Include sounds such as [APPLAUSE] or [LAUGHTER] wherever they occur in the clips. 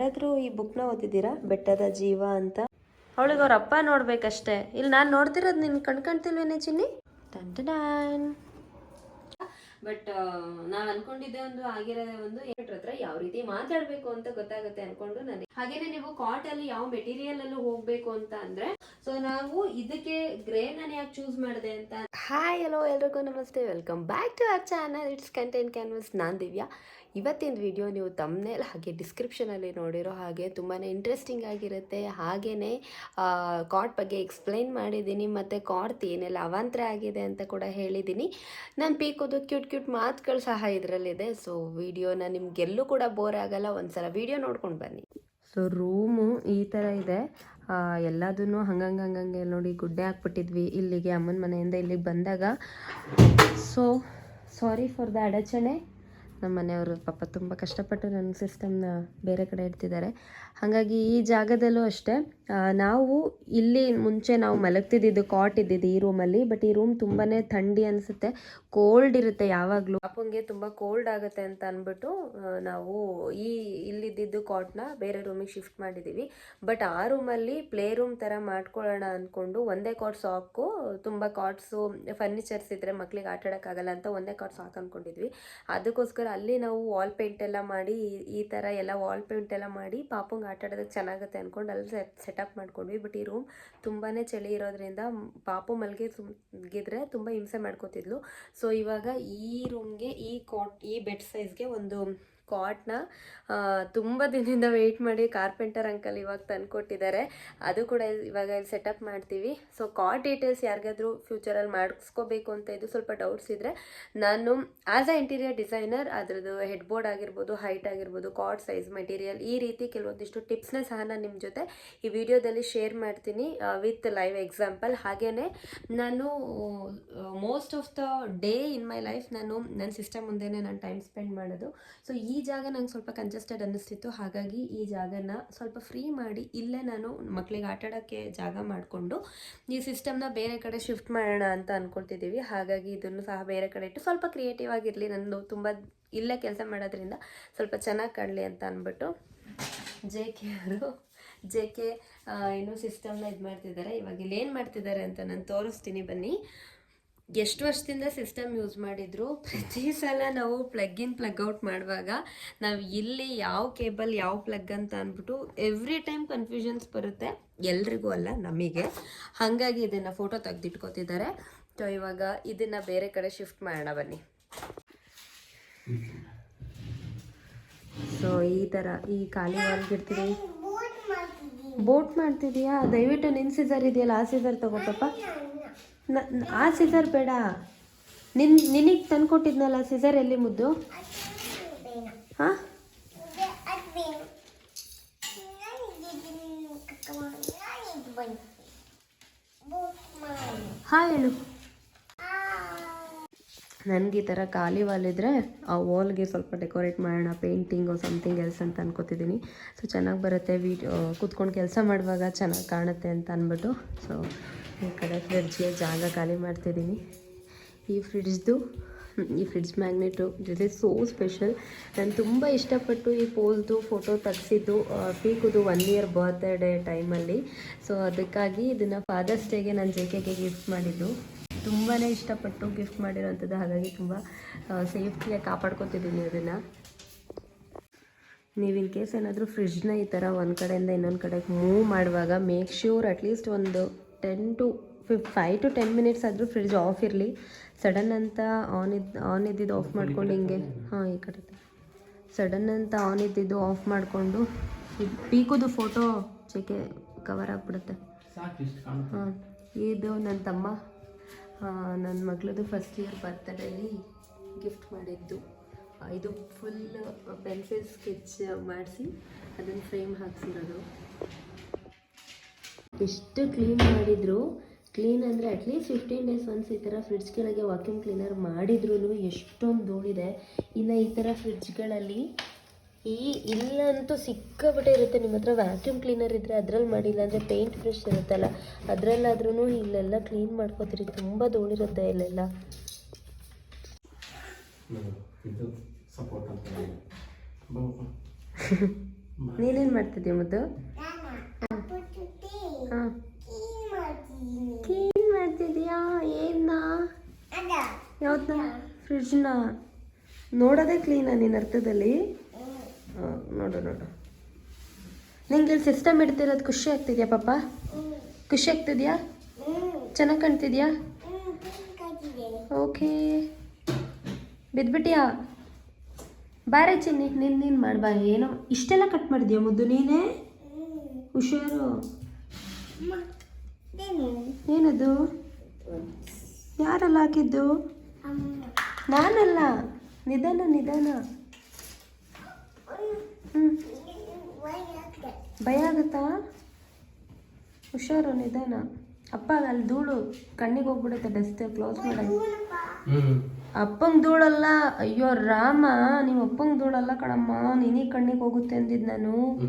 ಯಾರಾದ್ರೂ ಈ ಬುಕ್ನ ಓದಿದ್ದೀರಾ? ಬೆಟ್ಟದ ಜೀವ ಅಂತ? ಅವಳಿಗೆ ಅವ್ರ ಅಪ್ಪ ನೋಡ್ಬೇಕಷ್ಟೇ. ಇಲ್ಲಿ ನಾನು ನೋಡ್ತಿರೋದು ನಿನ್ ಕಣ್ಕಣ್ತಿಲ್ವೇನೆ ಚಿನ್ನಿ? ಟನ್ ಬಟ್ ನಾವ್ ಅನ್ಕೊಂಡಿದ್ದೆ ಒಂದು ಆಗಿರೋ ಒಂದು ಹತ್ರ ಯಾವ ರೀತಿ ಮಾತಾಡ್ಬೇಕು ಅಂತ ಗೊತ್ತಾಗುತ್ತೆ ಅನ್ಕೊಂಡು ನನಗೆ ಹಾಗೇನೆ ನೀವು ಕಾಟ್ ಅಲ್ಲಿ ಯಾವ ಮೆಟೀರಿಯಲ್ ಅಲ್ಲೂ ಹೋಗ್ಬೇಕು ಅಂತ ಅಂದ್ರೆ ಸೊ ನಾವು ಇದಕ್ಕೆ ಗ್ರೇನ್ ನಾನು ಯಾಕೆ ಚೂಸ್ ಮಾಡಿದೆ ಅಂತ ಹಾಯ್ ಹಲೋ ಎಲ್ರಿಗೂ ನಮಸ್ತೆ. Welcome back to our channel it's content canvas ನಾನ್ ದಿವ್ಯಾ. ಇವತ್ತಿನ ವಿಡಿಯೋ ನೀವು ತಮ್ಮನೇಲಿ ಹಾಗೆ ಡಿಸ್ಕ್ರಿಪ್ಷನಲ್ಲಿ ನೋಡಿರೋ ಹಾಗೆ ತುಂಬಾ ಇಂಟ್ರೆಸ್ಟಿಂಗ್ ಆಗಿರುತ್ತೆ. ಹಾಗೆಯೇ ಕಾಟ್ ಬಗ್ಗೆ ಎಕ್ಸ್ಪ್ಲೈನ್ ಮಾಡಿದ್ದೀನಿ ಮತ್ತು ಕಾಟ್ ಏನೆಲ್ಲ ಅವಾಂತರ ಆಗಿದೆ ಅಂತ ಕೂಡ ಹೇಳಿದ್ದೀನಿ. ನಾನು ಪೀಕೋದು ಕ್ಯೂಟ್ ಕ್ಯೂಟ್ ಮಾತುಗಳು ಸಹ ಇದರಲ್ಲಿದೆ. ಸೊ ವಿಡಿಯೋನ ನಿಮ್ಗೆಲ್ಲೂ ಕೂಡ ಬೋರ್ ಆಗಲ್ಲ. ಒಂದ್ಸಲ ವಿಡಿಯೋ ನೋಡ್ಕೊಂಡು ಬನ್ನಿ. ಸೊ ರೂಮು ಈ ಥರ ಇದೆ. ಎಲ್ಲದನ್ನು ಹಂಗಂಗೆ ಹಂಗಂಗೆ ನೋಡಿ ಗುಡ್ಡೆ ಹಾಕ್ಬಿಟ್ಟಿದ್ವಿ ಇಲ್ಲಿಗೆ ಅಮ್ಮನ ಮನೆಯಿಂದ ಇಲ್ಲಿಗೆ ಬಂದಾಗ. ಸೊ ಸಾರಿ ಫಾರ್ ದ ಅಡಚಣೆ. ನಮ್ಮ ಮನೆಯವರು ಪಾಪ ತುಂಬ ಕಷ್ಟಪಟ್ಟು ನನ್ನ ಸಿಸ್ಟಮ್ನ ಬೇರೆ ಕಡೆ ಇಡ್ತಿದ್ದಾರೆ. ಹಾಗಾಗಿ ಈ ಜಾಗದಲ್ಲೂ ಅಷ್ಟೇ ನಾವು ಇಲ್ಲಿ ಮುಂಚೆ ನಾವು ಮಲಗ್ತಿದ್ದಿದ್ದು ಕಾಟ್ ಇದ್ದಿದ್ದು ಈ ರೂಮಲ್ಲಿ ಬಟ್ ಈ ರೂಮ್ ತುಂಬಾ ಥಂಡಿ ಅನಿಸುತ್ತೆ ಕೋಲ್ಡ್ ಇರುತ್ತೆ ಯಾವಾಗಲೂ. ಪಾಪಂಗೆ ತುಂಬ ಕೋಲ್ಡ್ ಆಗುತ್ತೆ ಅಂತ ಅಂದ್ಬಿಟ್ಟು ನಾವು ಈ ಇಲ್ಲಿದ್ದಿದ್ದು ಕಾಟ್ನ ಬೇರೆ ರೂಮಿಗೆ ಶಿಫ್ಟ್ ಮಾಡಿದ್ದೀವಿ ಬಟ್ ಆ ರೂಮಲ್ಲಿ ಪ್ಲೇ ರೂಮ್ ಥರ ಮಾಡ್ಕೊಳ್ಳೋಣ ಅಂದ್ಕೊಂಡು ಒಂದೇ ಕಾಟ್ ಸಾಕು, ತುಂಬ ಕಾಟ್ಸು ಫರ್ನಿಚರ್ಸ್ ಇದ್ದರೆ ಮಕ್ಳಿಗೆ ಆಟ ಆಡೋಕ್ಕಾಗಲ್ಲ ಅಂತ ಒಂದೇ ಕಾಟ್ ಸಾಕು ಅದಕ್ಕೋಸ್ಕರ ಅಲ್ಲಿ ನಾವು ವಾಲ್ ಪೇಂಟ್ ಎಲ್ಲ ಮಾಡಿ, ಈ- ಥರ ಎಲ್ಲ ವಾಲ್ ಪೇಂಟ್ ಎಲ್ಲ ಮಾಡಿ ಪಾಪಂಗೆ ಆಟ ಆಡೋದಕ್ಕೆ ಚೆನ್ನಾಗುತ್ತೆ ಅಂದ್ಕೊಂಡು ಅಲ್ಲಿ ಸೆಟ್ ಸೆಟಪ್ ಮಾಡ್ಕೊಂಡ್ವಿ. ಬಟ್ ಈ ರೂಮ್ ತುಂಬಾ ಚಳಿ ಇರೋದ್ರಿಂದ ಪಾಪು ಮಲ್ಗೆ ಗಿದ್ರೆ ತುಂಬ ಹಿಂಸೆ ಮಾಡ್ಕೋತಿದ್ಲು. ಸೊ ಇವಾಗ ಈ ರೂಮ್ಗೆ ಈ ಕಾಟ್ ಈ ಬೆಡ್ ಸೈಜ್ಗೆ ಒಂದು ಕಾಟ್ನ ತುಂಬ ದಿನದಿಂದ ವೆಯ್ಟ್ ಮಾಡಿ ಕಾರ್ಪೆಂಟರ್ ಅಂಕಲ್ ಇವಾಗ ತಂದ್ಕೊಟ್ಟಿದ್ದಾರೆ. ಅದು ಕೂಡ ಇವಾಗ ಇಲ್ಲಿ ಸೆಟಪ್ ಮಾಡ್ತೀವಿ. ಸೊ ಕಾಟ್ ಡೀಟೇಲ್ಸ್ ಯಾರಿಗಾದರೂ ಫ್ಯೂಚರಲ್ಲಿ ಮಾಡಿಸ್ಕೋಬೇಕು ಅಂತ ಇದು ಸ್ವಲ್ಪ ಡೌಟ್ಸ್ ಇದ್ದರೆ ನಾನು ಆ್ಯಸ್ ಅ ಇಂಟೀರಿಯರ್ ಡಿಸೈನರ್ ಅದರದ್ದು ಹೆಡ್ ಬೋರ್ಡ್ ಆಗಿರ್ಬೋದು ಹೈಟ್ ಆಗಿರ್ಬೋದು ಕಾಟ್ ಸೈಜ್ ಮೆಟೀರಿಯಲ್ ಈ ರೀತಿ ಕೆಲವೊಂದಿಷ್ಟು ಟಿಪ್ಸ್ನ ಸಹ ನಾನು ನಿಮ್ಮ ಜೊತೆ ಈ ವಿಡಿಯೋದಲ್ಲಿ ಶೇರ್ ಮಾಡ್ತೀನಿ ವಿತ್ ಲೈವ್ ಎಕ್ಸಾಂಪಲ್ ಹಾಗೆಯೇ ನಾನು most of the day in my life ನಾನು ನನ್ನ ಸಿಸ್ಟಮ್ ಮುಂದೆನೇ ನಾನು ಟೈಮ್ ಸ್ಪೆಂಡ್ ಮಾಡೋದು. ಸೊ ಈ ಜಾಗ ನಂಗೆ ಸ್ವಲ್ಪ ಕಂಜೆಸ್ಟೆಡ್ ಅನ್ನಿಸ್ತಿತ್ತು. ಹಾಗಾಗಿ ಈ ಜಾಗನ ಸ್ವಲ್ಪ ಫ್ರೀ ಮಾಡಿ ಇಲ್ಲೇ ನಾನು ಮಕ್ಕಳಿಗೆ ಆಟ ಆಡೋಕ್ಕೆ ಜಾಗ ಮಾಡಿಕೊಂಡು ಈ ಸಿಸ್ಟಮ್ನ ಬೇರೆ ಕಡೆ ಶಿಫ್ಟ್ ಮಾಡೋಣ ಅಂತ ಅಂದ್ಕೊಳ್ತಿದ್ದೀವಿ ಹಾಗಾಗಿ ಇದನ್ನು ಸಹ ಬೇರೆ ಕಡೆ ಇಟ್ಟು ಸ್ವಲ್ಪ ಕ್ರಿಯೇಟಿವ್ ಆಗಿರಲಿ. ನಾನು ತುಂಬ ಇಲ್ಲೇ ಕೆಲಸ ಮಾಡೋದ್ರಿಂದ ಸ್ವಲ್ಪ ಚೆನ್ನಾಗಿ ಕಾಣಲಿ ಅಂತ ಅಂದ್ಬಿಟ್ಟು ಜೆ ಕೆ ಅವರು ಜೆ ಕೆ ಏನು ಸಿಸ್ಟಮ್ನ ಇದು ಮಾಡ್ತಿದ್ದಾರೆ ಇವಾಗ ಏನು ಮಾಡ್ತಿದ್ದಾರೆ ಅಂತ ನಾನು ತೋರಿಸ್ತೀನಿ ಬನ್ನಿ. ಎಷ್ಟು ವರ್ಷದಿಂದ ಸಿಸ್ಟಮ್ ಯೂಸ್ ಮಾಡಿದ್ರು? ಪ್ರತಿ ಸಲ ನಾವು ಪ್ಲಗ್ ಇನ್ ಪ್ಲಗ್ ಔಟ್ ಮಾಡುವಾಗ ನಾವು ಇಲ್ಲಿ ಯಾವ ಕೇಬಲ್ ಯಾವ ಪ್ಲಗ್ ಅಂತ ಅಂದ್ಬಿಟ್ಟು ಎವ್ರಿ ಟೈಮ್ ಕನ್ಫ್ಯೂಷನ್ಸ್ ಬರುತ್ತೆ. ಎಲ್ರಿಗೂ ಅಲ್ಲ ನಮಗೆ. ಹಾಗಾಗಿ ಇದನ್ನು ಫೋಟೋ ತೆಗೆದಿಟ್ಕೋತಿದ್ದಾರೆ. ಸೊ ಇವಾಗ ಇದನ್ನು ಬೇರೆ ಕಡೆ ಶಿಫ್ಟ್ ಮಾಡೋಣ ಬನ್ನಿ. ಸೊ ಈ ಥರ ಈ ಖಾಲಿ ಮಾಡ್ಬಿಡ್ತೀವಿ ಬೋಟ್ ಮಾಡ್ತಿದೀಯಾ? ದಯವಿಟ್ಟು ನಿನ್ನ ಸೀಸರ್ ಇದೆಯಲ್ಲ ಆ ಸೀಸರ್ ನ- ಆ ಸೀಸರ್ ಬೇಡ. ನಿನ್, ನಿನಗೆ ತಂದ್ಕೊಟ್ಟಿದ್ನಲ್ಲ ಸೀಸರ್ ಎಲ್ಲಿ ಮುದ್ದು? ಹಾಂ? ಹಾಂ, ಹೇಳು. ನನಗೆ ಈ ಥರ ಖಾಲಿ ವಾಲ್ ಇದ್ರೆ ಆ ವಾಲ್ಗೆ ಸ್ವಲ್ಪ ಡೆಕೋರೇಟ್ ಮಾಡೋಣ ಪೇಂಟಿಂಗು ಸಮಥಿಂಗ್ ಎಲ್ಸ್ ಅಂತ ಅನ್ಕೋತಿದ್ದೀನಿ ಸೊ ಚೆನ್ನಾಗಿ ಬರುತ್ತೆ ವೀಡಿಯೋ ಕೂತ್ಕೊಂಡು ಕೆಲಸ ಮಾಡುವಾಗ ಚೆನ್ನಾಗಿ ಕಾಣುತ್ತೆ ಅಂತ ಅಂದ್ಬಿಟ್ಟು ಸೊ ಈ ಕಡೆ ಫ್ರಿಡ್ಜ್ಗೆ ಜಾಗ ಖಾಲಿ ಮಾಡ್ತಿದ್ದೀನಿ. ಈ ಫ್ರಿಡ್ಜ್ದು, ಈ fridge magnet it is so special. ನಾನು ತುಂಬ ಇಷ್ಟಪಟ್ಟು ಈ ಪೋಸ್ದು ಫೋಟೋ ತೆಗ್ಸಿದ್ದು ಪೀಕುದು ಒನ್ ಇಯರ್ ಬರ್ತ್ಡೇ ಟೈಮಲ್ಲಿ ಸೊ ಅದಕ್ಕಾಗಿ ಇದನ್ನು ಫಾದರ್ಸ್ ಡೇಗೆ ನಾನು ಜೆ ಕೆಗೆ ಗಿಫ್ಟ್ ಮಾಡಿದ್ದು. ತುಂಬಾ ಇಷ್ಟಪಟ್ಟು ಗಿಫ್ಟ್ ಮಾಡಿರೋಂಥದ್ದು, ಹಾಗಾಗಿ ತುಂಬ ಸೇಫ್ಟಿಯಾಗಿ ಕಾಪಾಡ್ಕೊತಿದ್ದೀನಿ ಅದನ್ನು ನೀವು ಇನ್ ಕೇಸ್ ಏನಾದರೂ ಫ್ರಿಡ್ಜ್ನ ಈ ಥರ ಒಂದು ಕಡೆಯಿಂದ ಇನ್ನೊಂದು ಕಡೆಗೆ ಮೂವ್ ಮಾಡುವಾಗ ಮೇಕ್ ಶ್ಯೂರ್ ಅಟ್ಲೀಸ್ಟ್ ಒಂದು ten to ಫಿಫ್ five to ten minutes ಆದರೂ ಫ್ರಿಡ್ಜ್ ಆಫ್ ಇರಲಿ. ಸಡನ್ ಅಂತ ಆನ್ ಇದ್ದು ಆನ್ ಇದ್ದಿದ್ದು ಆಫ್ ಮಾಡ್ಕೊಂಡು ಹಿಂಗೆ. ಹಾಂ ಈ ಕಡೆ ಸಡನ್ ಅಂತ ಆನ್ ಇದ್ದಿದ್ದು ಆಫ್ ಮಾಡಿಕೊಂಡು ಇದು ಪೀಕುದು ಫೋಟೋ ಚೆಕೆ ಕವರ್ ಆಗಿಬಿಡುತ್ತೆ. ಹಾಂ ಇದು ನನ್ನ ತಮ್ಮ. ನನ್ನ ಮಗಳದು ಫಸ್ಟ್ ಇಯರ್ ಬರ್ತಡೇಲಿ ಗಿಫ್ಟ್ ಮಾಡಿದ್ದು. ಇದು ಫುಲ್ ಪೆನ್ಸಿಲ್ ಸ್ಕೆಚ್ ಮಾಡಿಸಿ ಅದನ್ನು ಫ್ರೇಮ್ ಹಾಕ್ಸಿರೋದು. ಎಷ್ಟು ಕ್ಲೀನ್ ಮಾಡಿದ್ರು ಕ್ಲೀನ್ ಅಂದರೆ ಅಟ್ಲೀಸ್ಟ್ ಫಿಫ್ಟೀನ್ ಡೇಸ್ ಒನ್ಸ್ ಈ ಥರ ಫ್ರಿಡ್ಜ್ ಕೆಳಗೆ ವಾಕ್ಯೂಮ್ ಕ್ಲೀನರ್ ಮಾಡಿದ್ರೂ ಎಷ್ಟೊಂದು ಧೂಳಿದೆ. ಇನ್ನು ಈ ಥರ ಫ್ರಿಡ್ಜ್ಗಳಲ್ಲಿ ಈ ಇಲ್ಲಂತೂ ಸಿಕ್ಕಾಬಿಟ್ಟೆ ಇರುತ್ತೆ. ನಿಮ್ಮ ಹತ್ರ ವ್ಯಾಕ್ಯೂಮ್ ಕ್ಲೀನರ್ ಇದ್ದರೆ ಅದ್ರಲ್ಲಿ ಮಾಡಿಲ್ಲ ಅಂದರೆ ಪೇಂಟ್ ಬ್ರಷ್ ಇರುತ್ತಲ್ಲ ಅದರಲ್ಲಾದ್ರೂ ಇಲ್ಲೆಲ್ಲ ಕ್ಲೀನ್ ಮಾಡ್ಕೋತೀರಿ. ತುಂಬ ಧೂಳಿರುತ್ತೆ ಇಲ್ಲೆಲ್ಲ. ನೀನೇನು ಮಾಡ್ತಿದ್ದೀಯ ಹಾಂ ಕ್ಲೀನ್ ಮಾಡ್ತಿದ್ಯಾ ಏನ ಅದ ಯಾವ್ದನ್ನ ಫ್ರಿಡ್ಜ್ನ ನೋಡೋದೇ ಕ್ಲೀನಾ ನಿನ್ನ ಅರ್ಥದಲ್ಲಿ ನೋಡು ನೋಡು ನಿಂಗೆ ಇಲ್ಲಿ ಸಿಸ್ಟಮ್ ಇಡ್ತಿರೋದು ಖುಷಿ ಆಗ್ತಿದ್ಯಾ ಪಾಪ. ಖುಷಿ ಆಗ್ತಿದ್ಯಾ ಹ್ಮ್. ಚೆನ್ನಾಗಿ ಕಾಣ್ತಿದ್ಯಾ ಹ್ಮ್. ಆಗಿದೆ. ಓಕೆ ಬಿದ್ಬಿಟ್ಯಾ ಬಾರೆ ಚಿನ್ನಿ ನಿನ್ ನೀನು ಮಾಡ್ಬಾ ಏನೋ ಇಷ್ಟೆಲ್ಲ ಕಟ್ ಮಾಡಿದ್ಯಾ ಮುದ್ದು ನೀನೇ. ಹುಷಾರು? ಏನದು? ಯಾರಲ್ಲ ಹಾಕಿದ್ದು. ನಾನಲ್ಲ. ನಿಧಾನ ನಿಧಾನ. ಭಯ ಆಗುತ್ತಾ? ಹುಷಾರು ನಿಧಾನ. ಅಪ್ಪ ಅಲ್ಲಿ ಧೂಳು. ಕಣ್ಣಿಗೆ ಹೋಗ್ಬಿಡುತ್ತೆ ಡಸ್ಟ್ ಕ್ಲೋಸ್ ಮಾಡಿ. ಅಪ್ಪಂಗೆ ಧೂಳಲ್ಲ. ಅಯ್ಯೋ ರಾಮ. ನಿಮ್ಮ ಅಪ್ಪಂಗೆ ಧೂಳಲ್ಲ ಕಣಮ್ಮ. ನಿನಗೆ ಕಣ್ಣಿಗೆ ಹೋಗುತ್ತೆ ಅಂದಿದ್ದು ನಾನು.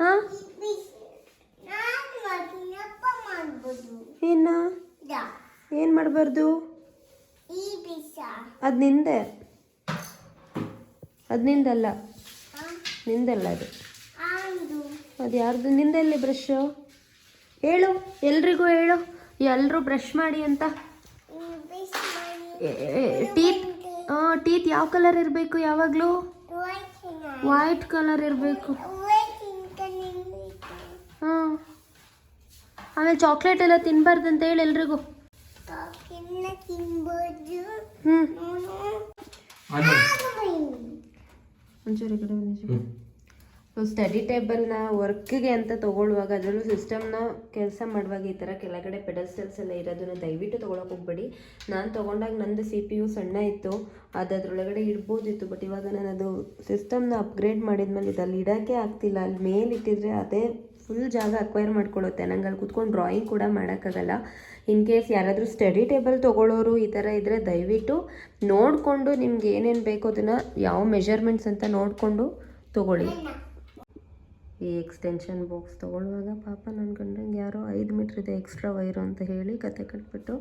ಹಾಂ. ಏನ ಏನು ಮಾಡಬಾರ್ದು? ಅದು ನಿಂದೆ ಅದು ನಿಂದಲ್ಲ? ನಿಂದಲ್ಲ ಅದು. ಅದು ಯಾರ್ದು ನಿಂದಲ್ಲಿ ಬ್ರಷ್ ಹೇಳು ಎಲ್ರಿಗೂ ಹೇಳು ಎಲ್ಲರೂ ಬ್ರಷ್ ಮಾಡಿ ಅಂತ. ಟೀತ್ ಟೀತ್ ಯಾವ ಕಲರ್ ಇರಬೇಕು ಯಾವಾಗಲೂ ವೈಟ್ ಕಲರ್ ಇರಬೇಕು ಹಾಂ ಆಮೇಲೆ ಚಾಕ್ಲೇಟ್ ಎಲ್ಲ ತಿನ್ಬಾರ್ದು ಅಂತ ಹೇಳಿ ಎಲ್ರಿಗೂ. ಹ್ಞೂ. ಒಂಚೂರು ಕಡೆ ಸ್ಟಡಿ ಟೇಬಲ್ನ ವರ್ಕ್ಗೆ ಅಂತ ತೊಗೊಳ್ಳುವಾಗ ಅದರಲ್ಲೂ ಸಿಸ್ಟಮ್ನ ಕೆಲಸ ಮಾಡುವಾಗ ಈ ಥರ ಕೆಳಗಡೆ ಪೆಡಸ್ಟಲ್ಸ್ ಎಲ್ಲ ಇರೋದನ್ನ ದಯವಿಟ್ಟು ತೊಗೊಳಕ್ಕೆ ಹೋಗ್ಬೇಡಿ. ನಾನು ತೊಗೊಂಡಾಗ ನಂದು ಸಿ ಪಿ ಯು ಸಣ್ಣ ಇತ್ತು ಅದು ಅದ್ರೊಳಗಡೆ ಇಡ್ಬೋದಿತ್ತು ಬಟ್ ಇವಾಗ ನಾನು ಅದು ಸಿಸ್ಟಮ್ನ ಅಪ್ಗ್ರೇಡ್ ಮಾಡಿದ್ಮೇಲೆ ಇದು ಅಲ್ಲಿ ಇಡೋಕ್ಕೆ ಆಗ್ತಿಲ್ಲ. ಅಲ್ಲಿ ಮೇಲೆ ಇಟ್ಟಿದ್ರೆ ಅದೇ ಫುಲ್ ಜಾಗ ಅಕ್ವೈರ್ ಮಾಡ್ಕೊಳ್ಳುತ್ತೆ ನಂಗೆ ಅಲ್ಲಿ ಕುತ್ಕೊಂಡು ಡ್ರಾಯಿಂಗ್ ಕೂಡ ಮಾಡೋಕ್ಕಾಗಲ್ಲ. ಇನ್ ಕೇಸ್ ಯಾರಾದರೂ ಸ್ಟಡಿ ಟೇಬಲ್ ತೊಗೊಳ್ಳೋರು ಈ ಥರ ಇದ್ದರೆ ದಯವಿಟ್ಟು ನೋಡಿಕೊಂಡು ನಿಮ್ಗೆ ಏನೇನು ಬೇಕೋ ಅದನ್ನು ಯಾವ ಮೆಷರ್ಮೆಂಟ್ಸ್ ಅಂತ ನೋಡಿಕೊಂಡು ತೊಗೊಳ್ಳಿ. ಈ ಎಕ್ಸ್ಟೆನ್ಷನ್ ಬಾಕ್ಸ್ ತೊಗೊಳ್ಳುವಾಗ ಪಾಪ ನನ್ನ ಗಂಡಂಗೆ ಯಾರೋ ಐದು ಮೀಟ್ರ್ ಇದೆ ಎಕ್ಸ್ಟ್ರಾ ವೈರು ಅಂತ ಹೇಳಿ ಕತೆ ಕಟ್ಬಿಟ್ಟು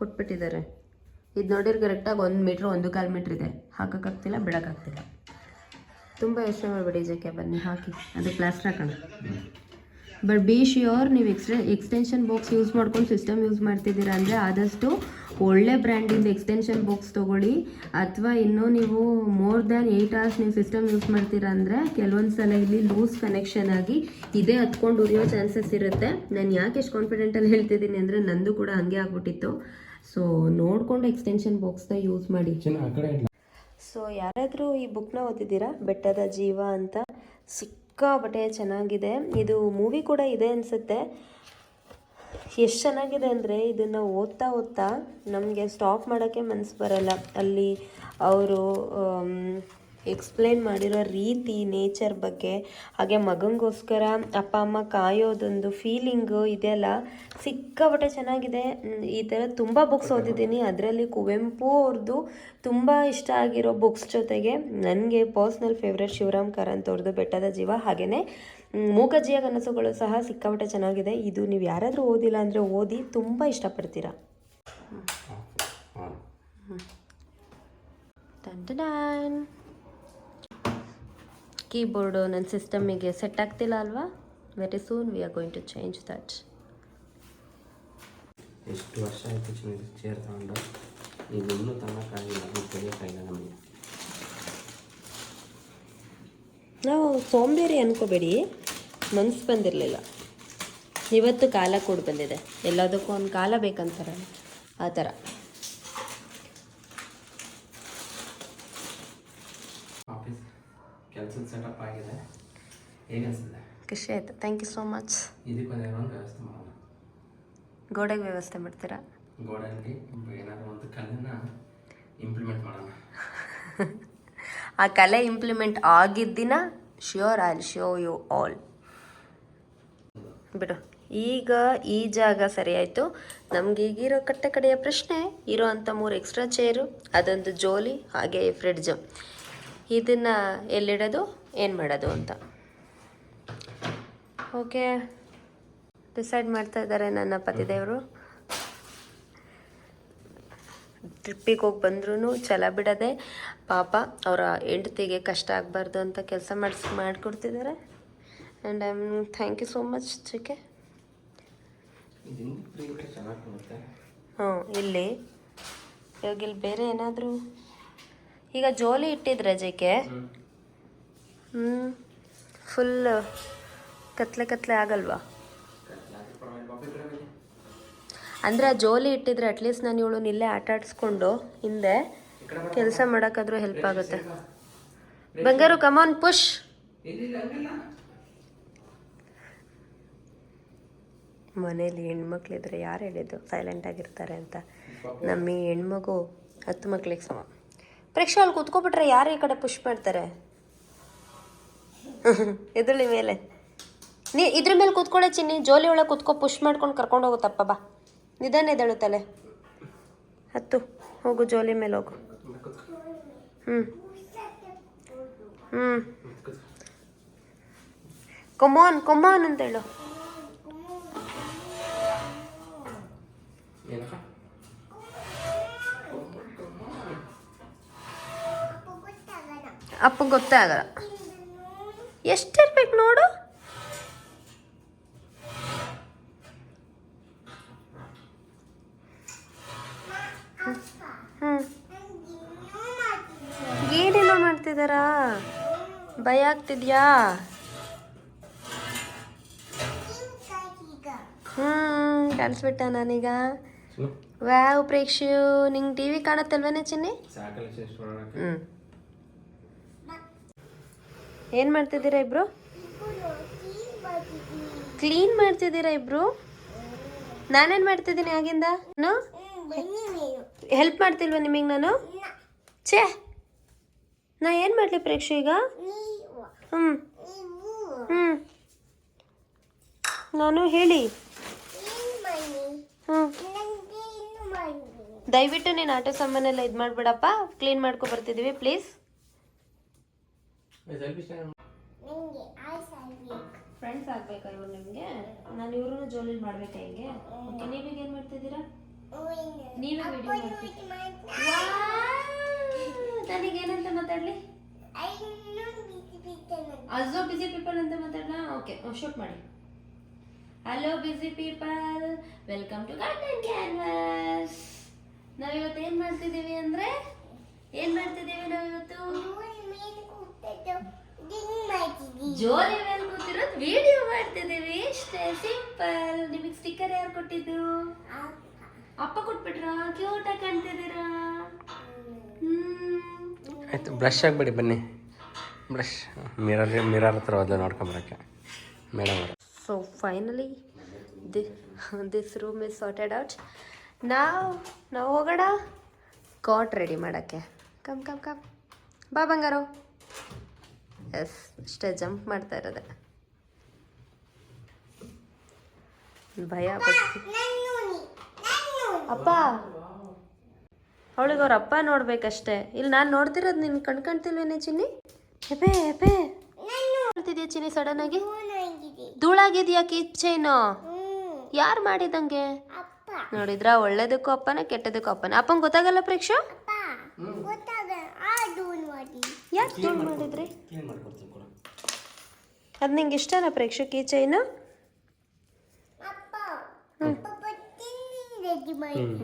ಕೊಟ್ಬಿಟ್ಟಿದ್ದಾರೆ. ಇದು ನೋಡಿರಿ ಕರೆಕ್ಟಾಗಿ ಒಂದು ಮೀಟ್ರ್ ಒಂದು ಕಾಲು ಮೀಟ್ರ್ ಇದೆ. ಹಾಕೋಕ್ಕಾಗ್ತಿಲ್ಲ, ಬಿಡೋಕ್ಕಾಗ್ತಿಲ್ಲ. ತುಂಬ ಯೋಚನೆ ಮಾಡಬೇಡಿ ಜಕ್ಕೆ ಬನ್ನಿ, ಹಾಕಿ. ಅದು ಪ್ಲಾಸ್ಟರ್ ಹಾಕೋಣ. ಬಟ್ ಬಿ ಶ್ಯೂರ್ ನೀವು ಎಕ್ಸ್ಟೆ ಎಕ್ಸ್ಟೆನ್ಷನ್ ಬಾಕ್ಸ್ ಯೂಸ್ ಮಾಡ್ಕೊಂಡು ಸಿಸ್ಟಮ್ ಯೂಸ್ ಮಾಡ್ತಿದ್ದೀರಾ ಅಂದರೆ ಆದಷ್ಟು ಒಳ್ಳೆ ಬ್ರ್ಯಾಂಡಿಂದು ಎಕ್ಸ್ಟೆನ್ಷನ್ ಬಾಕ್ಸ್ ತೊಗೊಳ್ಳಿ. ಅಥವಾ ಇನ್ನೂ ನೀವು ಮೋರ್ ದ್ಯಾನ್ ಏಯ್ಟ್ ಅವರ್ಸ್ ನೀವು ಸಿಸ್ಟಮ್ ಯೂಸ್ ಮಾಡ್ತೀರಾ ಅಂದರೆ ಕೆಲವೊಂದು ಸಲ ಇಲ್ಲಿ ಲೂಸ್ ಕನೆಕ್ಷನ್ ಆಗಿ ಇದೇ ಹತ್ಕೊಂಡು ಉರಿಯೋ ಚಾನ್ಸಸ್ ಇರುತ್ತೆ. ನಾನು ಯಾಕೆ ಎಷ್ಟು ಕಾನ್ಫಿಡೆಂಟಲ್ಲಿ ಹೇಳ್ತಿದ್ದೀನಿ ಅಂದರೆ ನಂದು ಕೂಡ ಹಂಗೆ ಆಗ್ಬಿಟ್ಟಿತ್ತು. ಸೊ ನೋಡಿಕೊಂಡು ಎಕ್ಸ್ಟೆನ್ಷನ್ ಬಾಕ್ಸ್ನ ಯೂಸ್ ಮಾಡಿ? ಸೊ ಯಾರಾದರೂ ಈ ಬುಕ್ನ ಓದಿದ್ದೀರಾ? ಬೆಟ್ಟದ ಜೀವ ಅಂತ? ಸಿಕ್ಕಾಪಟ್ಟೆ ಚೆನ್ನಾಗಿದೆ. ಇದು ಮೂವಿ ಕೂಡ ಇದೆ ಅನಿಸುತ್ತೆ. ಎಷ್ಟು ಚೆನ್ನಾಗಿದೆ ಅಂದರೆ ಇದನ್ನು ಓದ್ತಾ ಓದ್ತಾ ನಮಗೆ ಸ್ಟಾಪ್ ಮಾಡೋಕ್ಕೆ ಮನಸ್ಸು ಬರಲ್ಲ. ಅಲ್ಲಿ ಅವರು ಎಕ್ಸ್ಪ್ಲೇನ್ ಮಾಡಿರೋ ರೀತಿ ನೇಚರ್ ಬಗ್ಗೆ ಹಾಗೆ ಮಗನಿಗೋಸ್ಕರ ಅಪ್ಪ ಅಮ್ಮ ಕಾಯೋದೊಂದು ಫೀಲಿಂಗು ಇದೆಲ್ಲ ಸಿಕ್ಕಾಪಟ್ಟೆ ಚೆನ್ನಾಗಿದೆ. ಈ ಥರ ತುಂಬ ಬುಕ್ಸ್ ಓದಿದ್ದೀನಿ. ಅದರಲ್ಲಿ ಕುವೆಂಪು ಅವ್ರದ್ದು ತುಂಬ ಇಷ್ಟ ಆಗಿರೋ ಬುಕ್ಸ್ ಜೊತೆಗೆ ನನಗೆ ಪರ್ಸ್ನಲ್ ಫೇವ್ರೆಟ್ ಶಿವರಾಮ್ ಕಾರಂತ್ ಅವ್ರದ್ದು ಬೆಟ್ಟದ ಜೀವ. ಹಾಗೆಯೇ ಮೂಕಜ್ಜಿಯ ಕನಸುಗಳು ಸಹ ಸಿಕ್ಕಾಪಟ್ಟೆ ಚೆನ್ನಾಗಿದೆ. ಇದು ನೀವು ಯಾರಾದರೂ ಓದಿಲ್ಲ ಅಂದರೆ ಓದಿ ತುಂಬ ಇಷ್ಟಪಡ್ತೀರಾ. ಆನ್. ಟನ್ ಕೀಬೋರ್ಡು ನನ್ನ ಸಿಸ್ಟಮಿಗೆ ಸೆಟ್ ಆಗ್ತಿಲ್ಲ ಅಲ್ವಾ? Very soon we are going to change that ಎಷ್ಟು ವರ್ಷ ಆಯಿತು ಚೇರ್ ತಗೊಂಡು? ಈಗ ಇನ್ನೂ ತಗೋಕ್ಕಾಗಿಲ್ಲ ತೆಗಿಯೋಕ್ಕಾಗಿಲ್ಲ ನಮಗೆ. ನಾವು ಸೋಂಬೇರಿ ಅನ್ಕೋಬೇಡಿ ಮನ್ಸು ಬಂದಿರಲಿಲ್ಲ. ಇವತ್ತು ಕಾಲ ಕೂಡ ಬಂದಿದೆ. ಎಲ್ಲದಕ್ಕೂ ಒಂದು ಕಾಲ ಬೇಕಂತಾರೆ. ಆ ಥರ ಆಫೀಸ್ ಕೆಲಸದ ಸೆಟಪ್ ಆಗಿದೆ ಹೇಗೆ ಖುಷಿ ಆಯಿತು. ಥ್ಯಾಂಕ್ ಯು ಸೋ ಮಚ್ ಇದಕ್ಕೊಂದು ಏನೋ ಒಂದು ವ್ಯವಸ್ಥೆ ಮಾಡೋಣ. ಗೋಡೆಗೆ ವ್ಯವಸ್ಥೆ ಮಾಡ್ತೀರಾ? ಗೋಡಲ್ಲಿ ಏನಾದರೂ ಒಂದು ಕಲ್ಲನ್ನ ಇಂಪ್ಲಿಮೆಂಟ್ ಮಾಡೋಣ. [LAUGHS] ಆ ಕಲೆ implement ಆಗಿದ್ದಿನ sure I show you all ಬಿಡು. ಈಗ ಈ ಜಾಗ ಸರಿ ಆಯಿತು. ನಮ್ಗೆ ಈಗಿರೋ ಕಟ್ಟೆ ಕಡೆಯ ಪ್ರಶ್ನೆ ಇರೋ ಅಂಥ ಮೂರು ಎಕ್ಸ್ಟ್ರಾ ಚೇರು ಅದೊಂದು ಜೋಲಿ ಹಾಗೆ ಫ್ರಿಡ್ಜು ಇದನ್ನು ಎಲ್ಲಿಡೋದು ಏನು ಮಾಡೋದು ಅಂತ. ಓಕೆ. ಡಿಸೈಡ್ ಮಾಡ್ತಾ ಇದ್ದಾರೆ ನನ್ನ ಪತಿದೇವರು. ಟ್ರಿಪ್ಪಿಗೆ ಹೋಗಿ ಬಂದ್ರೂ ಛಲ ಬಿಡದೆ ಪಾಪ ಅವರ ಹೆಂಡತಿಗೆ ಕಷ್ಟ ಆಗಬಾರ್ದು ಅಂತ ಕೆಲಸ ಮಾಡಿಸ್ ಮಾಡಿಕೊಡ್ತಿದ್ದಾರೆ. And I am thank you so much ಚಿಕೆ ಹ್ಞೂ ಇಲ್ಲಿ. ಇವಾಗ ಇಲ್ಲಿ ಬೇರೆ ಏನಾದರೂ? ಈಗ ಜೋಲಿ ಇಟ್ಟಿದ್ರೆ ಜೆಕೆ ಹ್ಞೂ ಫುಲ್ ಕತ್ಲೆ ಕತ್ಲೆ ಆಗಲ್ವಾ? ಅಂದರೆ ಆ ಜೋಲಿ ಇಟ್ಟಿದ್ರೆ ಅಟ್ಲೀಸ್ಟ್ ನಾನು ಇವಳು ಇಲ್ಲೇ ಆಟ ಆಡಿಸ್ಕೊಂಡು ಹಿಂದೆ ಕೆಲಸ ಮಾಡೋಕ್ಕಾದ್ರೂ ಹೆಲ್ಪ್ ಆಗುತ್ತೆ. ಬಂಗಾರು ಕಮಾನ್ ಪುಷ್ ಮನೇಲಿ ಹೆಣ್ಮಕ್ಳಿದ್ರೆ ಯಾರು ಹೇಳಿದ್ದು? ಸೈಲೆಂಟ್ ಆಗಿರ್ತಾರೆ ಅಂತ. ನಮ್ಮ ಈ ಹೆಣ್ಮಗು ಹತ್ತು ಮಕ್ಳಿಗೆ ಸಮ. ಪ್ರೇಕ್ಷ ಅಲ್ಲಿ ಕೂತ್ಕೊಬಿಟ್ರೆ ಯಾರು ಈ ಕಡೆ ಪುಷ್ ಮಾಡ್ತಾರೆ? [LAUGHS] ಎದುಳಿ ಮೇಲೆ. ನೀ ಇದ್ರ ಮೇಲೆ ಕೂತ್ಕೊಳ್ಳೆ ಚಿನ್ನಿ ಜೋಲಿ ಒಳಗೆ ಕೂತ್ಕೊ ಪುಷ್ ಮಾಡ್ಕೊಂಡು ಕರ್ಕೊಂಡು ಹೋಗುತ್ತಪ್ಪ ಬಾ. ನಿಧಾನ ತಲೆ. ಹತ್ತು ಹೋಗು ಜೋಲಿ ಮೇಲೆ ಹೋಗು. ಹ್ಞೂ ಹ್ಞೂ ಕೊಮೋನ್ ಕೊಮೋನ್ ಅಂತ ಹೇಳು. ಅಪ್ಪ ಗೊತ್ತೇ ಆಗಲ್ಲ. ಎಷ್ಟಿರ್ಬೇಕು ನೋಡು ಹ್ಞೂ ಮಾಡ್ತಿದ್ದಾರಾ ಭಯ ಆಗ್ತಿದ್ಯಾ? ಹ್ಮ್ ಕಲ್ಸ್ಬಿಟ್ಟ ನಾನೀಗ. ವ್ಯಾವ್ ಪ್ರೇಕ್ಷು ನಿಂಗೆ ಟಿವಿ ಕಾಣತ್ತಲ್ವೇನೆ ಚಿನ್ನಿ ಹ್ಮ್. ಏನು ಮಾಡ್ತಿದ್ದೀರಾ ಇಬ್ರು? ಕ್ಲೀನ್ ಮಾಡ್ತಿದ್ದೀರಾ ಇಬ್ರು? ನಾನೇನು ಮಾಡ್ತಿದ್ದೀನಿ ಆಗಿಂದ? ಹೆಲ್ಪ್ ಮಾಡ್ತಿಲ್ವ ನಿಮಗೆ ನಾನು? ಛೇ! ನಾ ಏನು ಮಾಡಲಿ ಪ್ರೇಕ್ಷೆ ಈಗ? ಹ್ಞೂ ಹ್ಞೂ ನಾನು ಹೇಳಿ. ಹ್ಞೂ ದಯವಿಟ್ಟು ನೀನು ಆಟೋ ಸಾಮಾನೆಲ್ಲ ಇದು ಮಾಡಿಬಿಡಪ್ಪ. ಕ್ಲೀನ್ ಮಾಡ್ಕೊ ಬರ್ತಿದ್ದೀವಿ ಪ್ಲೀಸ್ ಫ್ರೆಂಡ್ಸ್ ಆಗ್ಬೇಕಾ ಇವ್ರು ನಿಮಗೆ? ನಾನು ಇವ್ರನ್ನ ಜೋಲಿ ಮಾಡ್ಬೇಕಾ ಹಿಂಗೆ? ಓಕೆ ನೀವೀಗ ಏನು ಮಾಡ್ತಿದ್ದೀರಾ? ನೀವೇ ವಿಡಿಯೋ ಮಾಡ್ತೀವಿ ನನಗೆ ಏನಂತ ಮಾತಾಡಲಿ? ಅಜೋ ಬಿಸಿ ಪೀಪಲ್ ಅಂತ ಮಾತಾಡಲಾ? ಓಕೆ ಶೂಟ್ ಮಾಡಿ. Hello busy people welcome to garden canvas ನಾವಿವತ್ತು ಏನು ಮಾಡ್ತಿದ್ದೀವಿ ಅಂದರೆ? ಏನು ಮಾಡ್ತಿದ್ದೀವಿ ನಾವಿವತ್ತು? ಜೋಲಿ ಮೇಲೆ ಕೂತಿರೋದು ವಿಡಿಯೋ ಮಾಡ್ತಿದ್ದೀವಿ. ಇಷ್ಟೇ ಸಿಂಪಲ್ ನಿಮಗೆ ಸ್ಟಿಕ್ಕರ್ ಯಾರು ಕೊಟ್ಟಿದ್ದು? ಅಪ್ಪ. ಕೊಟ್ಬಿಟ್ರಾ? ಕ್ಯೂಟ್ ಆಗಿ ಕಾಣ್ತಿದ್ದೀರಾ? ಹ್ಮ್. ಆಯ್ತು ಬ್ರಷ್ ಆಗಿಬಿಡಿ ಬನ್ನಿ. ಬ್ರಷ್ ಮಿರರ್ ಮಿರರ್ ಹತ್ರ ಹೋದ್ಲು ನೋಡ್ಕೊಂಬರಕ್ಕೆ. ಮೇಡಮ್ ಅವರು. So finally this room is sorted out ನಾವು ನಾವು ಹೋಗೋಣ. ಕಾಟ್ ರೆಡಿ ಮಾಡೋಕ್ಕೆ. ಕಮ್ ಕಮ್ ಕಮ್ ಬಾ ಬಂಗಾರು. ಎಸ್ ಅಷ್ಟೇ ಜಂಪ್ ಮಾಡ್ತಾ ಇರೋದೆ. ಭಯ ಅಪ್ಪ. ಅವಳಿಗೆ ಅವ್ರ ಅಪ್ಪ ನೋಡ್ಬೇಕಷ್ಟೇ. ಇಲ್ಲಿ ನಾನು ನೋಡ್ತಿರೋದು ನಿನ್ ಕಣ್ಕಣ್ತಿಲ್ವೇನೆ ಚಿನ್ನಿ? ಎಪೆ ಎಪೆ. ನೋಡ್ತಿದ್ಯಾ ಚಿನ್ನಿ ಸಡನ್ ಆಗಿ? ಧೂಳಾಗಿದ್ಯಾ ಚೈನು ಯಾರು ಮಾಡಿದಂಗೆ? ನೋಡಿದ್ರ ಒಳ್ಳೇದಕ್ಕೂ ಅಪ್ಪನ ಕೆಟ್ಟದಕ್ಕೂ ಅಪ್ಪನ. ಅಪ್ಪಂಗೆ ಗೊತ್ತಾಗಲ್ಲ ಪ್ರೇಕ್ಷಾ? ಯಾಕೆ ಧೂಳು ಮಾಡಿದ್ರಿ? ಅದು ನಿಂಗೆ ಇಷ್ಟನಾ ಪ್ರೇಕ್ಷಾ ಕೀ ಚೈನು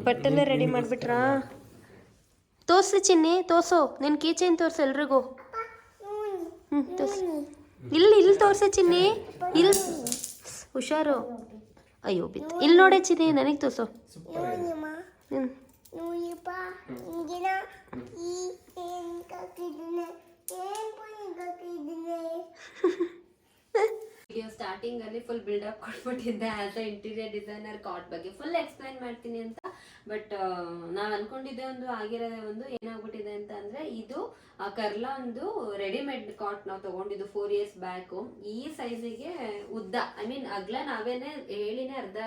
ಬಟ್ಟೆಲ್ಲ ರೆಡಿ ಮಾಡಿಬಿಟ್ರಾ? ತೋರ್ಸಿ ಚಿನ್ನಿ, ತೋರ್ಸು. ನಿನ್ ಕೀ ತೋರ್ಸ ಎಲ್ರಿಗೂ. ಹ್ಞೂ ಇಲ್ಲಿ ಇಲ್ಲಿ ತೋರ್ಸೆ ಚಿನ್ನಿ. ಇಲ್ಲಿ. ಹುಷಾರು. ಅಯ್ಯೋ, ಬಿತ್ತು. ಇಲ್ಲಿ ನೋಡೆ ಚಿನ್ನಿ, ನನಗೆ ತೋರ್ಸು. ಹ್ಞೂ [LAUGHS] ವಿಡಿಯೋ ಸ್ಟಾರ್ಟಿಂಗ್ ಅಲ್ಲಿ ಫುಲ್ ಬಿಲ್ಡಪ್ [LAUGHS] ಕೊಟ್ಬಿಟ್ಟಿದ್ದೆ ಆಸ್ ಅ ಇಂಟೀರಿಯರ್ ಡಿಸೈನರ್ ಕಾಟ್ ಬಗ್ಗೆ. ಫುಲ್ ಎಕ್ಸ್ಪ್ಲೈನ್ ಮಾಡ್ತೀನಿ ಅಂತ. ಬಟ್ ನಾವ್ ಅನ್ಕೊಂಡಿದ್ದೆ ಒಂದು ಆಗಿರೋದೇ ಒಂದು ಏನಾಗ್ಬಿಟ್ಟಿದೆ ಅಂತ ಅಂದ್ರೆ ಇದು ಕರ್ಲಾ ಒಂದು ರೆಡಿಮೇಡ್ ಕಾಟ್ ನಾವು ತಗೊಂಡಿದ್ದು ಫೋರ್ ಇಯರ್ಸ್ ಬ್ಯಾಕ್ ಈ ಸೈಜಿಗೆ ಉದ್ದ. ಐ ಮೀನ್ ಅಗ್ಲ ನಾವೇನೆ ಹೇಳಿನೇ ಅರ್ಧ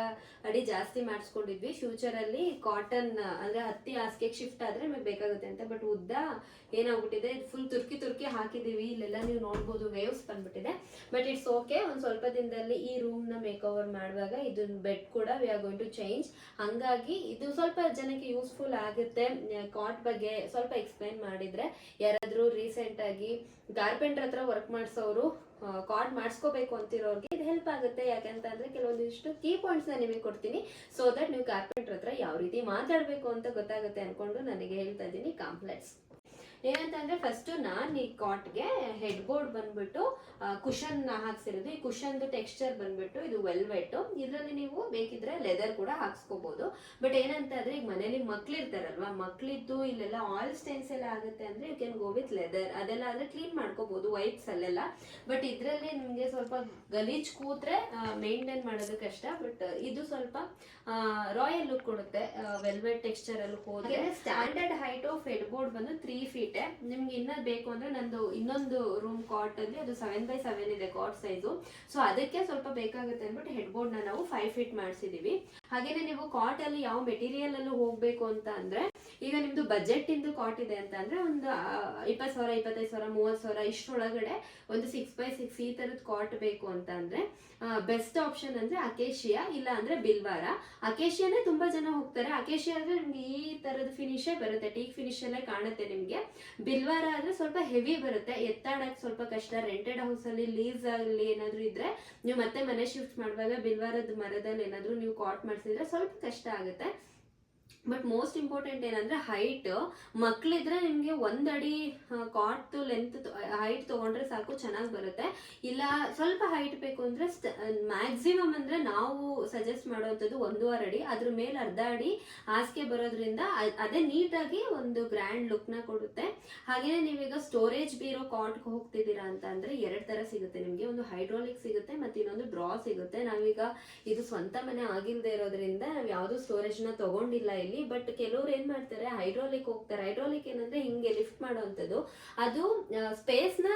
ಅಡಿ ಜಾಸ್ತಿ ಮಾಡಿಸ್ಕೊಂಡಿದ್ವಿ. ಫ್ಯೂಚರ್ ಅಲ್ಲಿ ಕಾಟನ್ ಅಂದ್ರೆ ಹತ್ತಿ ಹಾಸಿಗೆ ಶಿಫ್ಟ್ ಆದ್ರೆ ನಮಗೆ ಬೇಕಾಗುತ್ತೆ ಅಂತ. ಬಟ್ ಉದ್ದ ಏನಾಗ್ಬಿಟ್ಟಿದೆ ಫುಲ್ ತುರ್ಕಿ ತುರ್ಕಿ ಹಾಕಿದೀವಿ. ಇಲ್ಲೆಲ್ಲ ನೀವು ನೋಡ್ಬೋದು ವೇವ್ಸ್ ಬಂದ್ಬಿಟ್ಟಿದೆ. ಬಟ್ ಇಟ್ಸ್ ಓಕೆ ಸ್ವಲ್ಪ ದಿನದಲ್ಲಿ ಈ ರೂಮ್ನ ಮೇಕ್ ಓವರ್ ಮಾಡುವಾಗ ಇದು ಬೆಡ್ ಕೂಡ we are going to change ಹಂಗಾಗಿ ಇದು ಸ್ವಲ್ಪ ಜನಕ್ಕೆ ಯೂಸ್ಫುಲ್ ಆಗುತ್ತೆ. ಕಾಟ್ ಬಗ್ಗೆ ಸ್ವಲ್ಪ ಎಕ್ಸ್ಪ್ಲೈನ್ ಮಾಡಿದ್ರೆ ಯಾರಾದರೂ ರೀಸೆಂಟ್ ಆಗಿ ಗಾರ್ಪೆಂಟ್ರ್ ಹತ್ರ ವರ್ಕ್ ಮಾಡಿಸೋರು ಕಾಟ್ ಮಾಡಿಸ್ಕೋಬೇಕು ಅಂತಿರೋರಿಗೆ ಇದು ಹೆಲ್ಪ್ ಆಗುತ್ತೆ. ಯಾಕಂತಂದ್ರೆ ಕೆಲವೊಂದಿಷ್ಟು ಕೀ ಪಾಯಿಂಟ್ಸ್ನ ನಿಮಗೆ ಕೊಡ್ತೀನಿ. ಸೊ ದಟ್ ನೀವು ಕಾರ್ಪೆಂಟ್ರ್ ಹತ್ರ ಯಾವ ರೀತಿ ಮಾತಾಡಬೇಕು ಅಂತ ಗೊತ್ತಾಗುತ್ತೆ ಅನ್ಕೊಂಡು ನನಗೆ ಹೇಳ್ತಾ ಇದ್ದೀನಿ. ಕಾಂಪ್ಲೆಕ್ಸ್ ಏನಂತಂದ್ರೆ ಫಸ್ಟ್ ನಾನು ಈ ಕಾಟ್ಗೆ ಹೆಡ್ ಬೋರ್ಡ್ ಬಂದ್ಬಿಟ್ಟು ಕುಶನ್ ಹಾಕ್ಸಿರೋದು. ಈ ಕುಷನ್ದು ಟೆಕ್ಸ್ಚರ್ ಬಂದ್ಬಿಟ್ಟು ಇದು ವೆಲ್ವೆಟ್ ಇದರಲ್ಲಿ ನೀವು ಬೇಕಿದ್ರೆ ಲೆದರ್ ಕೂಡ ಹಾಕ್ಸ್ಕೋಬಹುದು ಬಟ್ ಏನಂತಂದ್ರೆ ಈಗ ಮನೇಲಿ ಮಕ್ಳಿರ್ತಾರಲ್ವಾ ಮಕ್ಳಿದ್ದು ಇಲ್ಲೆಲ್ಲ ಆಯಿಲ್ ಸ್ಟೈನ್ಸ್ ಎಲ್ಲ ಆಗುತ್ತೆ ಅಂದ್ರೆ you can go with leather ಅದೆಲ್ಲ ಅಂದ್ರೆ ಕ್ಲೀನ್ ಮಾಡ್ಕೋಬಹುದು ವೈಪ್ಸ್ ಅಲ್ಲೆಲ್ಲ. ಬಟ್ ಇದರಲ್ಲಿ ನಿಮಗೆ ಸ್ವಲ್ಪ ಗಲೀಜ್ ಕೂತ್ರೆ ಮೇಂಟೈನ್ ಮಾಡೋದು ಕಷ್ಟ. ಬಟ್ ಇದು ಸ್ವಲ್ಪ ರಾಯಲ್ ಲುಕ್ ಕೊಡುತ್ತೆ ವೆಲ್ವೆಟ್ ಟೆಕ್ಸ್ಚರ್ ಅಲ್ಲಿ ಹೋದ್ರೆ. Standard height of head board ಬಂದು ತ್ರೀ ಫೀಟ್ ನಿಮ್ಗೆ ಇನ್ನೂ ಬೇಕು ಅಂದ್ರೆ ನಂದು ಇನ್ನೊಂದು ರೂಮ್ ಕಾಟ್ ಅಲ್ಲಿ ಅದು ಸೆವೆನ್ ಬೈ ಸೆವೆನ್ ಇದೆ ಕಾಟ್ ಸೈಜು ಸೊ ಅದಕ್ಕೆ ಸ್ವಲ್ಪ ಬೇಕಾಗುತ್ತೆ ಅಂದ್ಬಿಟ್ಟು ಹೆಡ್ ಬೋರ್ಡ್ನ ನಾವು ಫೈವ್ ಫೀಟ್ ಮಾಡಿಸಿದೀವಿ. ಹಾಗೇನೆ ನೀವು ಕಾಟ್ ಅಲ್ಲಿ ಯಾವ ಮೆಟೀರಿಯಲ್ ಅಲ್ಲೂ ಹೋಗ್ಬೇಕು ಅಂತ ಅಂದ್ರೆ, ಈಗ ನಿಮ್ದು ಬಜೆಟ್ ಇಂದು ಕಾಟ್ ಇದೆ ಅಂತ ಅಂದ್ರೆ ಒಂದು ಇಪ್ಪತ್ತು ಸಾವಿರ, ಇಪ್ಪತ್ತೈದು ಸಾವಿರ, ಮೂವತ್ತು ಸಾವಿರ ಇಷ್ಟೊಳಗಡೆ ಒಂದು ಸಿಕ್ಸ್ ಬೈ ಸಿಕ್ಸ್ ಈ ತರದ ಕಾಟ್ ಬೇಕು ಅಂತ ಅಂದ್ರೆ ಬೆಸ್ಟ್ ಆಪ್ಷನ್ ಅಂದ್ರೆ ಅಕೇಶಿಯಾ ಇಲ್ಲ ಅಂದ್ರೆ ಬಿಲ್ವಾರ ಅಕೇಶಿಯಾನೇ ತುಂಬಾ ಜನ ಹೋಗ್ತಾರೆ. ಅಕೇಶಿಯಾ ಅಂದ್ರೆ ನಿಮ್ಗೆ ಈ ತರದ ಫಿನಿಶೇ ಬರುತ್ತೆ. ಟೀಕ್ ಫಿನಿಶ್ ಅಲ್ಲೇ ಕಾಣುತ್ತೆ ನಿಮ್ಗೆ. ಬಿಲ್ವಾರ ಆದ್ರೆ ಸ್ವಲ್ಪ ಹೆವಿ ಬರುತ್ತೆ. ಎತ್ತಾಡಕ್ ಸ್ವಲ್ಪ ಕಷ್ಟ. ರೆಂಟೆಡ್ ಹೌಸ್ ಅಲ್ಲಿ ಲೀಸ್ ಅಲ್ಲಿ ಏನಾದ್ರು ಇದ್ರೆ, ನೀವು ಮತ್ತೆ ಮನೆ ಶಿಫ್ಟ್ ಮಾಡುವಾಗ ಬಿಲ್ವಾರದ ಮರದಲ್ಲಿ ಏನಾದ್ರು ನೀವು ಕಾಟ್ ಮಾಡಿಸಿದ್ರೆ ಸ್ವಲ್ಪ ಕಷ್ಟ ಆಗುತ್ತೆ. ಬಟ್ ಮೋಸ್ಟ್ ಇಂಪಾರ್ಟೆಂಟ್ ಏನಂದ್ರೆ ಹೈಟ್ ಮಕ್ಕಳಿದ್ರೆ ನಿಮಗೆ ಒಂದು ಅಡಿ ಕಾಟ್ ಲೆಂತ್ ಹೈಟ್ ತಗೊಂಡ್ರೆ ಸಾಕು, ಚೆನ್ನಾಗಿ ಬರುತ್ತೆ. ಇಲ್ಲ, ಸ್ವಲ್ಪ ಹೈಟ್ ಬೇಕು ಅಂದ್ರೆ ಮ್ಯಾಕ್ಸಿಮಮ್ ಅಂದ್ರೆ ನಾವು ಸಜೆಸ್ಟ್ ಮಾಡುವಂಥದ್ದು ಒಂದೂವರೆ ಅಡಿ. ಅದ್ರ ಮೇಲೆ ಅರ್ಧ ಅಡಿ ಹಾಸಿಗೆ ಬರೋದ್ರಿಂದ ಅದೇ ನೀಟಾಗಿ ಒಂದು ಗ್ರ್ಯಾಂಡ್ ಲುಕ್ನ ಕೊಡುತ್ತೆ. ಹಾಗೆಯೇ ನೀವೀಗ ಸ್ಟೋರೇಜ್ ಬೀರೋ ಕಾಟ್ಗೆ ಹೋಗ್ತಿದ್ದೀರಾ ಅಂತ ಅಂದರೆ ಎರಡು ತರ ಸಿಗುತ್ತೆ. ನಿಮಗೆ ಒಂದು ಹೈಡ್ರಾಲಿಕ್ ಸಿಗುತ್ತೆ ಮತ್ತೆ ಇನ್ನೊಂದು ಡ್ರಾ ಸಿಗುತ್ತೆ. ನಾವೀಗ ಇದು ಸ್ವಂತ ಮನೆ ಆಗಿಲ್ದೇ ಇರೋದ್ರಿಂದ ನಾವು ಯಾವ್ದು ಸ್ಟೋರೇಜ್ನ ತಗೊಂಡಿಲ್ಲ, ಇಲ್ಲಿ. ಬಟ್ ಕೆಲವ್ರು ಏನ್ ಮಾಡ್ತಾರೆ ಹೈಡ್ರಾಲಿಕ್ ಹೋಗ್ತಾರೆ. ಹೈಡ್ರಾಲಿಕ್ ಏನಂದ್ರೆ ಹಿಂಗೆ ಲಿಫ್ಟ್ ಮಾಡುವಂಥದ್ದು. ಅದು ಸ್ಪೇಸ್ನ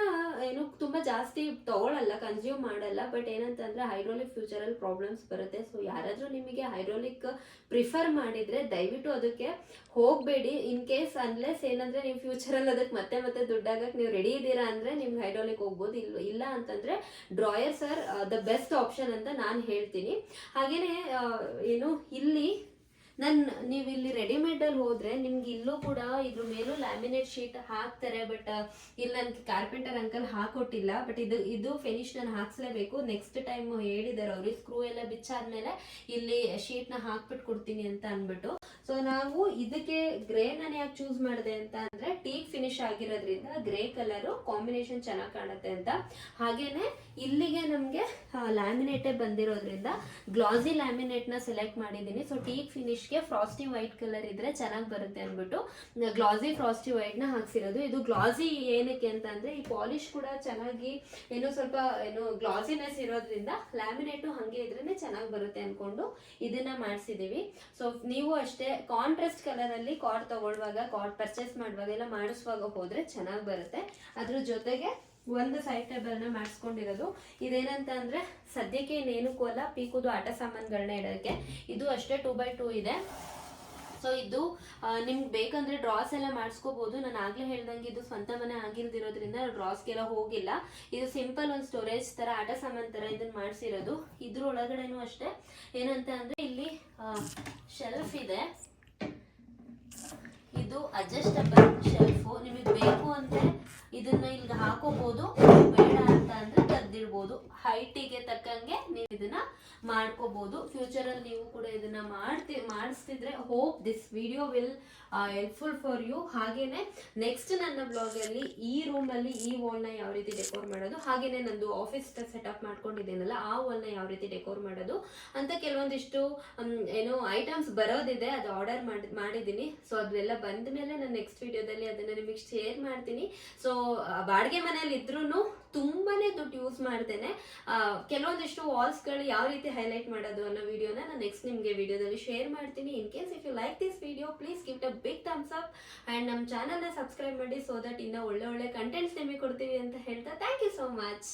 ಏನು ತುಂಬಾ ಜಾಸ್ತಿ ತಗೊಳಲ್ಲ ಕನ್ಸ್ಯೂಮ್ ಮಾಡಲ್ಲ ಬಟ್ ಏನಂತಂದ್ರೆ ಹೈಡ್ರಾಲಿಕ್ ಫ್ಯೂಚರ್ ಅಲ್ಲಿ ಪ್ರಾಬ್ಲಮ್ಸ್ ಬರುತ್ತೆ. ಸೊ ಯಾರಾದ್ರೂ ನಿಮಗೆ ಹೈಡ್ರಾಲಿಕ್ ಪ್ರಿಫರ್ ಮಾಡಿದ್ರೆ ದಯವಿಟ್ಟು ಅದಕ್ಕೆ ಹೋಗಬೇಡಿ. ಇನ್ ಕೇಸ್ ಅನ್ಲೆಸ್ ಏನಂದ್ರೆ ನೀವು ಫ್ಯೂಚರ್ ಅಲ್ಲಿ ಅದಕ್ಕೆ ಮತ್ತೆ ಮತ್ತೆ ದುಡ್ಡಾಗಕ್ಕೆ ನೀವು ರೆಡಿ ಇದ್ದೀರಾ ಅಂದ್ರೆ ನಿಮ್ಗೆ ಹೈಡ್ರಾಲಿಕ್ ಹೋಗ್ಬೋದು. ಇಲ್ಲ ಇಲ್ಲ ಅಂತಂದ್ರೆ drawers are the best option ಅಂತ ನಾನು ಹೇಳ್ತೀನಿ. ಹಾಗೇನೆ ಏನು, ಇಲ್ಲಿ ನನ್, ನೀವು ಇಲ್ಲಿ ರೆಡಿಮೇಡ್ ಅಲ್ಲಿ ಹೋದ್ರೆ ನಿಮ್ಗೆ ಇಲ್ಲೂ ಕೂಡ ಇದ್ರ ಮೇಲೂ ಲ್ಯಾಮಿನೇಟ್ ಶೀಟ್ ಹಾಕ್ತಾರೆ ಬಟ್ ಇಲ್ಲಿ ನನಗೆ ಕಾರ್ಪೆಂಟರ್ ಅಂಕಲ್ ಹಾಕೊಟ್ಟಿಲ್ಲ ಬಟ್ ಇದು ಇದು ಫಿನಿಶ್ ನಾನು ಹಾಕ್ಸ್ಲೇಬೇಕು. ನೆಕ್ಸ್ಟ್ ಟೈಮ್ ಹೇಳಿದ್ದಾರೆ ಅವರು ಸ್ಕ್ರೂ ಎಲ್ಲ ಬಿಚ್ಚಾದ್ಮೇಲೆ ಇಲ್ಲಿ ಶೀಟ್ನ ಹಾಕ್ಬಿಟ್ಟು ಕೊಡ್ತೀನಿ ಅಂತ ಅನ್ಬಿಟ್ಟು ಸೊ ನಾವು ಇದಕ್ಕೆ ಗ್ರೇ ನಾನು ಯಾಕೆ ಚೂಸ್ ಮಾಡಿದೆ ಅಂತ ಅಂದ್ರೆ ಟೀಕ್ ಫಿನಿಶ್ ಆಗಿರೋದ್ರಿಂದ ಗ್ರೇ ಕಲರ್ ಕಾಂಬಿನೇಷನ್ ಚೆನ್ನಾಗಿ ಕಾಣುತ್ತೆ ಅಂತ. ಹಾಗೇನೆ ಇಲ್ಲಿಗೆ ನಮಗೆ ಲ್ಯಾಮಿನೇಟೇ ಬಂದಿರೋದ್ರಿಂದ ಗ್ಲಾಸಿ ಲ್ಯಾಮಿನೇಟ್ನ ಸೆಲೆಕ್ಟ್ ಮಾಡಿದ್ದೀನಿ. ಸೊ ಟೀಕ್ ಫಿನಿಶ್ಗೆ ಫ್ರಾಸ್ಟಿ ವೈಟ್ ಕಲರ್ ಇದ್ರೆ ಚೆನ್ನಾಗಿ ಬರುತ್ತೆ ಅಂದ್ಬಿಟ್ಟು ಗ್ಲಾಸಿ ಫ್ರಾಸ್ಟಿ ವೈಟ್ನ ಹಾಕ್ಸಿರೋದು. ಇದು ಗ್ಲಾಸಿ ಏನಕ್ಕೆ ಅಂತ ಅಂದ್ರೆ ಈ ಪಾಲಿಶ್ ಕೂಡ ಚೆನ್ನಾಗಿ ಏನೋ ಸ್ವಲ್ಪ ಏನು ಗ್ಲಾಸಿನೆಸ್ ಇರೋದ್ರಿಂದ ಲ್ಯಾಮಿನೇಟು ಹಂಗೆ ಇದ್ರೇ ಚೆನ್ನಾಗಿ ಬರುತ್ತೆ ಅನ್ಕೊಂಡು ಇದನ್ನ ಮಾಡಿಸಿದೀವಿ. ಸೊ ನೀವು ಅಷ್ಟೇ ಕಾಂಟ್ರಾಸ್ಟ್ ಕಲರ್ ಅಲ್ಲಿ ಕಾರ್ ತಗೊಳ್ಳುವಾಗ ಕಾರ್ ಪರ್ಚೇಸ್ ಮಾಡುವಾಗ ಎಲ್ಲ ಮಾಡಿಸುವಾಗ ಹೋದ್ರೆ ಚೆನ್ನಾಗಿ ಬರುತ್ತೆ. ಅದ್ರ ಜೊತೆಗೆ ಒಂದು ಸೈಡ್ ಟೇಬಲ್ನ ಮಾಡಿಸ್ಕೊಂಡಿರೋದು. ಇದೇನಂತ ಅಂದ್ರೆ, ಸದ್ಯಕ್ಕೆ ಇನ್ನೇನಕ್ಕೂ ಅಲ್ಲ ಪೀಕುದು ಆಟ ಸಾಮಾನುಗಳನ್ನ ಇಡೋಕ್ಕೆ ಇದು ಅಷ್ಟೇ ಟೂ ಬೈ ಟೂ ಇದೆ. ಸೊ ಇದು ನಿಮ್ಗೆ ಬೇಕಂದ್ರೆ ಡ್ರಾಸ್ ಎಲ್ಲ ಮಾಡಿಸ್ಕೋಬಹುದು ನಾನು ಆಗ್ಲೇ ಹೇಳ್ದಂಗೆ ಇದು ಸ್ವಂತ ಮನೆ ಆಗಿಲ್ದಿರೋದ್ರಿಂದ ಡ್ರಾಸ್ಗೆಲ್ಲ ಹೋಗಿಲ್ಲ. ಇದು ಸಿಂಪಲ್ ಒಂದು ಸ್ಟೋರೇಜ್ ತರ, ಆಟ ಸಾಮಾನ್ ತರ ಇದನ್ನ ಮಾಡಿಸಿರೋದು. ಇದ್ರ ಒಳಗಡೆನೂ ಅಷ್ಟೇ. ಏನಂತ ಅಂದ್ರೆ ಇಲ್ಲಿ ಶೆಲ್ಫ್ ಇದೆ. ಇದು ಅಡ್ಜಸ್ಟಬಲ್ ಶೆಲ್ಫು ನಿಮಗೆ ಬೇಕು ಅಂದ್ರೆ ಇದನ್ನ ಇಲ್ಲಿ ಹಾಕೋಬಹುದು ಬೇಡ ಅಂತ ಅಂದ್ರೆ ತೆಗ್ದಿಡ್ಬೋದು ಹೈಟಿಗೆ ತಕ್ಕಂಗೆ ನೀವು ಇದನ್ನ ಮಾಡ್ಕೋಬಹುದು ಫ್ಯೂಚರ್ ಅಲ್ಲಿ ನೀವು ಕೂಡ ಇದನ್ನ ಮಾಡ್ತಿ, ಮಾಡಿಸ್ತಿದ್ರೆ hope this video will helpful for you ಹಾಗೇನೆ ನೆಕ್ಸ್ಟ್ ನನ್ನ ಬ್ಲಾಗ್ ಅಲ್ಲಿ ಈ ರೂಮ್ ಅಲ್ಲಿ ಈ ವಾಲ್ನ ಯಾವ ರೀತಿ ಡೆಕೋರ್ ಮಾಡೋದು, ಹಾಗೇನೆ ನಂದು ಆಫೀಸ್ ಸೆಟಪ್ ಮಾಡ್ಕೊಂಡಿದ್ದೇನಲ್ಲ, ಆ ವಾಲ್ನ ಯಾವ ರೀತಿ ಡೆಕೋರ್ ಮಾಡೋದು ಅಂತ ಕೆಲವೊಂದಿಷ್ಟು ಏನು ಐಟಮ್ಸ್ ಬರೋದಿದೆ, ಅದು ಆರ್ಡರ್ ಮಾಡಿ, ಮಾಡಿದ್ದೀನಿ. ಸೊ ಅದೆಲ್ಲ ಬಂದ ಮೇಲೆ ನಾನು ನೆಕ್ಸ್ಟ್ ವಿಡಿಯೋದಲ್ಲಿ ಅದನ್ನ ನಿಮಗೆ ಶೇರ್ ಮಾಡ್ತೀನಿ. ಸೊ ಬಾಡಿಗೆ ಮನೇಲಿ ಇದ್ರೂ ತುಂಬಾನೇ ದುಡ್ಡು ಯೂಸ್ ಮಾಡ್ತೇನೆ ಕೆಲವೊಂದಿಷ್ಟು ವಾಲ್ಸ್ಗಳು ಯಾವ ರೀತಿ ಹೈಲೈಟ್ ಮಾಡೋದು ಅನ್ನೋ ವಿಡಿಯೋನ ನಾನು ನೆಕ್ಸ್ಟ್ ನಿಮಗೆ ವಿಡಿಯೋದಲ್ಲಿ ಶೇರ್ ಮಾಡ್ತೀನಿ. In case if you like this video please give a big thumbs up and ನಮ್ಮ ಚಾನಲ್ನ ಸಬ್ಸ್ಕ್ರೈಬ್ ಮಾಡಿ ಸೊ ದಟ್ ಇನ್ನೂ ಒಳ್ಳೆ ಒಳ್ಳೆ ಕಂಟೆಂಟ್ಸ್ ನಿಮಗೆ ಕೊಡ್ತೀವಿ ಅಂತ ಹೇಳ್ತಾ. Thank you so much